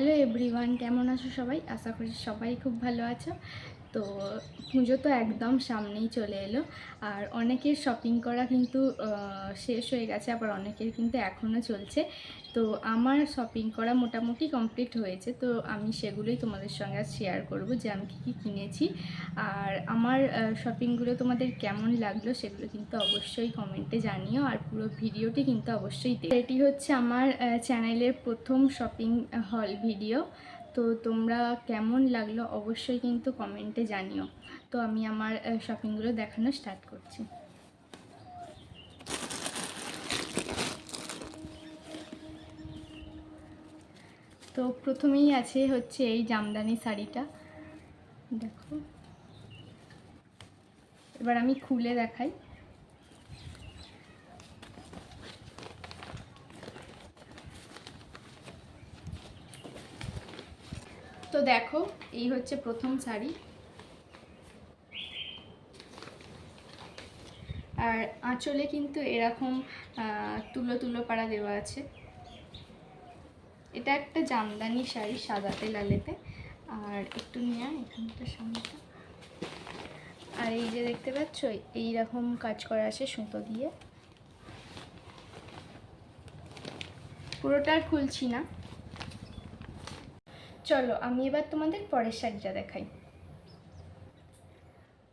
Hello everyone কেমন আছো সবাই? আশা করি সবাই খুব ভালো আছো। তো পুজো তো একদম সামনেই চলে এলো। আর অনেকের শপিং করা কিন্তু শেষ হয়ে গেছে, আবার অনেকের কিন্তু এখনও চলছে। তো আমার শপিং করা মোটামুটি কমপ্লিট হয়েছে। তো আমি সেগুলোই তোমাদের সঙ্গে শেয়ার করব যে আমি কী কী কিনেছি। আর আমার শপিংগুলো তোমাদের কেমন লাগল সেগুলো কিন্তু অবশ্যই কমেন্টে জানিও। আর পুরো ভিডিওটি কিন্তু অবশ্যই এটি হচ্ছে আমার চ্যানেলের প্রথম শপিং হল ভিডিও তো তোমরা কেমন লাগল অবশ্যই কিন্তু কমেন্টে জানিও। তো আমি আমার শপিংগুলো দেখানো স্টার্ট করছি। তো প্রথমেই আছে হচ্ছে এই জামদানি শাড়িটা। দেখো। এবার আমি খুলে দেখাই। তো দেখো, এই হচ্ছে প্রথম শাড়ি। আর আঁচলে কিন্তু এরকম তুলো তুলো পাড়া দেওয়া আছে। এটা একটা জামদানি শাড়ি সাদাতে লালেতে। আর একটু নিয়ে এখানটা সামনেটা। আর এই যে দেখতে পাচ্ছ এই রকম কাজ করা আছে সুতো দিয়ে। পুরোটা আর খুলছি না। চলো, আমি এবার তোমাদের পরের শাড়িটা দেখাই।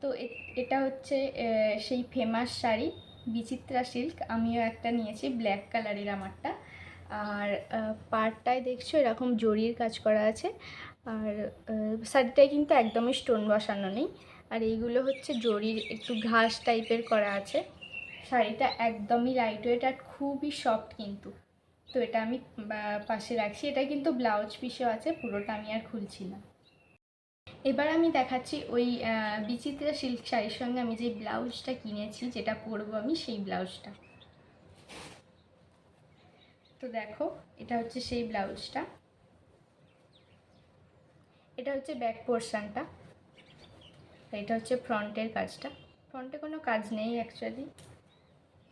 তো এটা হচ্ছে সেই ফেমাস শাড়ি, বিচিত্রা সিল্ক। আমিও একটা নিয়েছি, ব্ল্যাক কালারের আমারটা। আর পাড়টায় দেখছ, এরকম জরির কাজ করা আছে। আর শাড়িটায় কিন্তু একদমই স্টোন বসানো নেই। আর এইগুলো হচ্ছে জরির, একটু ঘাস টাইপের করা আছে। শাড়িটা একদমই লাইট ওয়েট আর খুবই সফট কিন্তু। তো এটা আমি পাশে রাখছি। এটা কিন্তু ব্লাউজ পিসেও আছে, পুরোটা আমি আর খুলছি না। এবার আমি দেখাচ্ছি ওই বিচিত্রা সিল্ক শাড়ির সঙ্গে আমি যে ব্লাউজটা কিনেছি, যেটা পরবো আমি সেই ব্লাউজটা। তো দেখো, এটা হচ্ছে সেই ব্লাউজটা। এটা হচ্ছে ব্যাক পোর্শনটা এটা হচ্ছে ফ্রন্টের কাজটা। ফ্রন্টে কোনো কাজ নেই অ্যাকচুয়ালি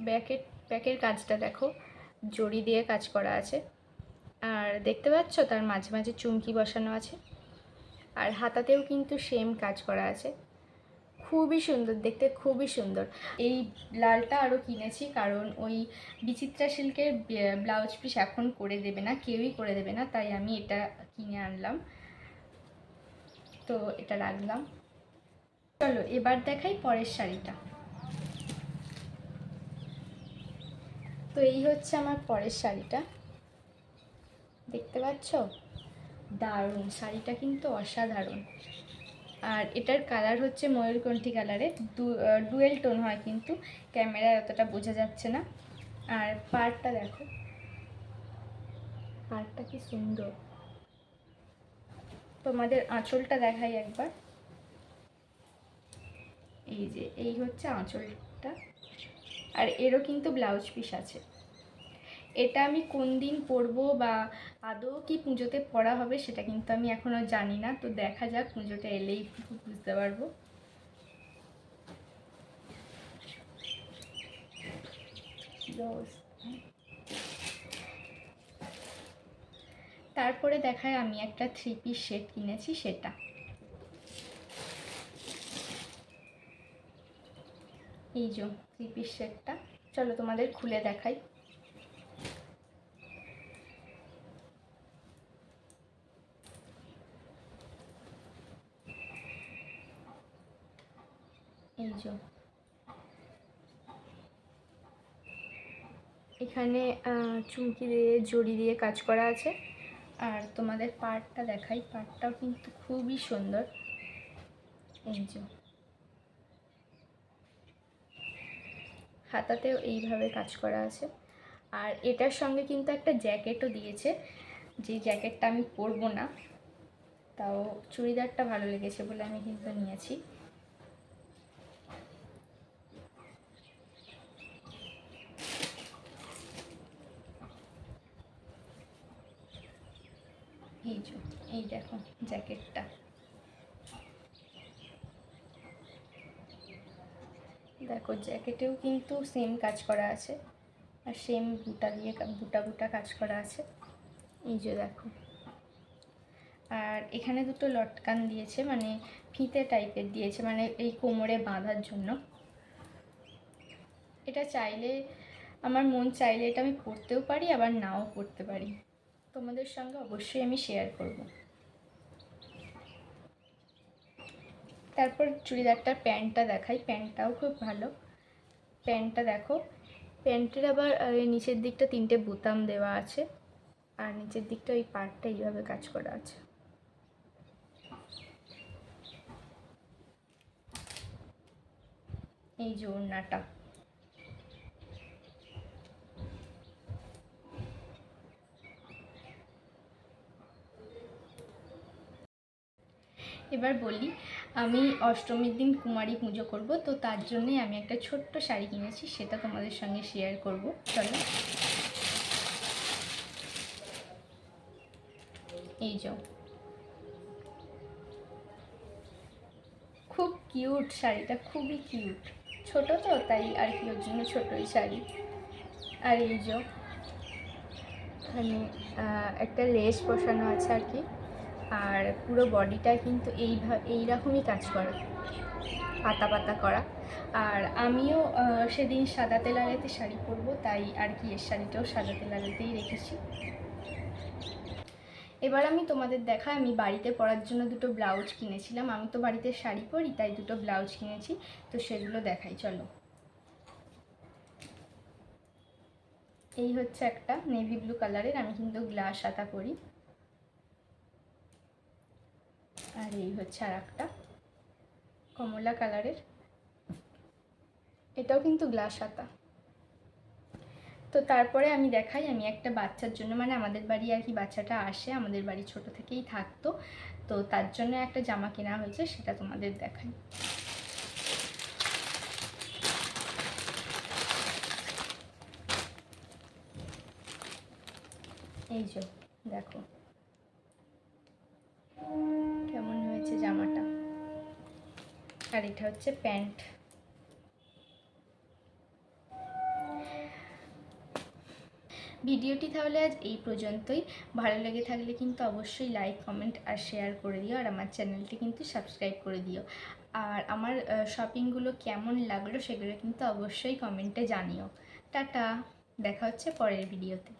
ব্যাকের ব্যাকের কাজটা দেখো। জড়ি দিয়ে কাজ করা আছে। আর দেখতে পাচ্ছ তার মাঝে মাঝে চুমকি বসানো আছে। আর হাতাতেও কিন্তু সেম কাজ করা আছে। খুবই সুন্দর, দেখতে খুবই সুন্দর। এই লালটা আরও কিনেছি কারণ ওই বিচিত্রা সিল্কের ব্লাউজ পিস এখন করে দেবে না, কেউই করে দেবে না, তাই আমি এটা কিনে আনলাম। তো এটা রাখলাম। চলো, এবার দেখাই পরের শাড়িটা। তো এই হচ্ছে আমার পরের শাড়িটা। দেখতে পাচ্ছ? দারুণ, শাড়িটা কিন্তু অসাধারণ। আর এটার কালার হচ্ছে ময়ূরকণ্ঠী কালারে ডুয়েল টোন হয় কিন্তু, ক্যামেরায় অতটা বোঝা যাচ্ছে না। আর পাড়টা দেখো। পাড়টা কি সুন্দর। তোমাদের আঁচলটা দেখাই একবার। এই যে, এই হচ্ছে আঁচলটা। আর এরও কিন্তু ব্লাউজ পিস আছে। এটা আমি কোন দিন পরবো বা আদৌ কি পুজোতে পরা হবে সেটা কিন্তু আমি এখনও জানি না। তো দেখা যাক পুজোটা এলেই বুঝতে পারব। তারপরে দেখায় আমি একটা থ্রি পিস সেট কিনেছি, সেটা। এই যে থ্রি পিস সেটটা। চলো তোমাদের খুলে দেখাই। এই যে। এখানে চুমকি দিয়ে, জড়ি দিয়ে কাজ করা আছে। আর তোমাদের পাড়টা দেখাই। পাড়টাও কিন্তু খুবই সুন্দর। এই যে। হাতাতেও এইভাবে কাজ করা আছে। আর এটার সঙ্গে কিন্তু একটা জ্যাকেটও দিয়েছে। যে জ্যাকেটটা আমি পরবো না, তাও চুড়িদারটা ভালো লেগেছে বলে আমি কিন্তু নিয়েছি। এই এই দেখো জ্যাকেটটা। দেখো, জ্যাকেটেও কিন্তু সেম কাজ করা আছে। আর সেম বুটা দিয়ে বুটা বুটা কাজ করা আছে। এই যে দেখো। আর এখানে দুটো লটকান দিয়েছে মানে ফিতে টাইপের দিয়েছে মানে এই কোমরে বাঁধার জন্য। এটা চাইলে, আমার মন চাইলে এটা আমি পরতেও পারি, আবার নাও পরতে পারি। তোমাদের সঙ্গে অবশ্যই আমি শেয়ার করব। তারপর চুড়িদারটার প্যান্টটা দেখাই। প্যান্টটাও খুব ভালো। প্যান্টটা দেখো। প্যান্টের আবার নিচের দিকটা তিনটে বোতাম দেওয়া আছে। আর নিচের দিকটা ওই পার্টটা এইভাবে কাজ করা আছে। এই যে ওড়নাটা। এবার বলি, আমি অষ্টমীর দিন কুমারী পুজো করব, তো তার জন্যই আমি একটা ছোট্ট শাড়ি কিনেছি, সেটা তোমাদের সঙ্গে শেয়ার করব। চলো। এই যাও। খুব কিউট শাড়িটা, খুবই কিউট ছোট তো, তাই আর কি ওর জন্য ছোটোই শাড়ি। আর এই যে এখানে একটা লেস বসানো আছে আর কি। আর পুরো বডিটা কিন্তু এইভাবে এইরকমই কাজ করা। পাতা পাতা করা। আর আমিও সেদিন সাদা তেলালেতে শাড়ি পরবো, তাই আর কি এর শাড়িটাও সাদা তেলালেতেই রেখেছি। এবার আমি তোমাদের দেখা আমি বাড়িতে পরার জন্য দুটো ব্লাউজ কিনেছিলাম। আমি তো বাড়িতে শাড়ি পরি, তাই দুটো ব্লাউজ কিনেছি। তো সেগুলো দেখাই, চলো। এই হচ্ছে একটা নেভি ব্লু কালারের আমি কিন্তু গ্লাস আতা পরি। আর এই হচ্ছে আর একটা কমলা কালারের। এটাও কিন্তু গ্লাস হাতা। তো তারপরে আমি দেখাই, আমি একটা বাচ্চার জন্য মানে আমাদের বাড়ি আর কি বাচ্চাটা আসে, আমাদের বাড়ি ছোট থেকেই থাকতো। তো তার জন্য একটা জামা কেনা হয়েছে, সেটা তোমাদের দেখাই। এই যে, দেখো। হয়েছে জামাটা। আর এটা হচ্ছে প্যান্ট। ভিডিওটি তাহলে আজ এই পর্যন্তই। ভালো লেগে থাকলে কিন্তু অবশ্যই লাইক কমেন্ট আর শেয়ার করে দিও। আর আমার চ্যানেলটি কিন্তু সাবস্ক্রাইব করে দিও। আর আমার শপিংগুলো কেমন লাগল সেগুলো কিন্তু অবশ্যই কমেন্টে জানিও। টাটা! দেখা হচ্ছে পরের ভিডিওতে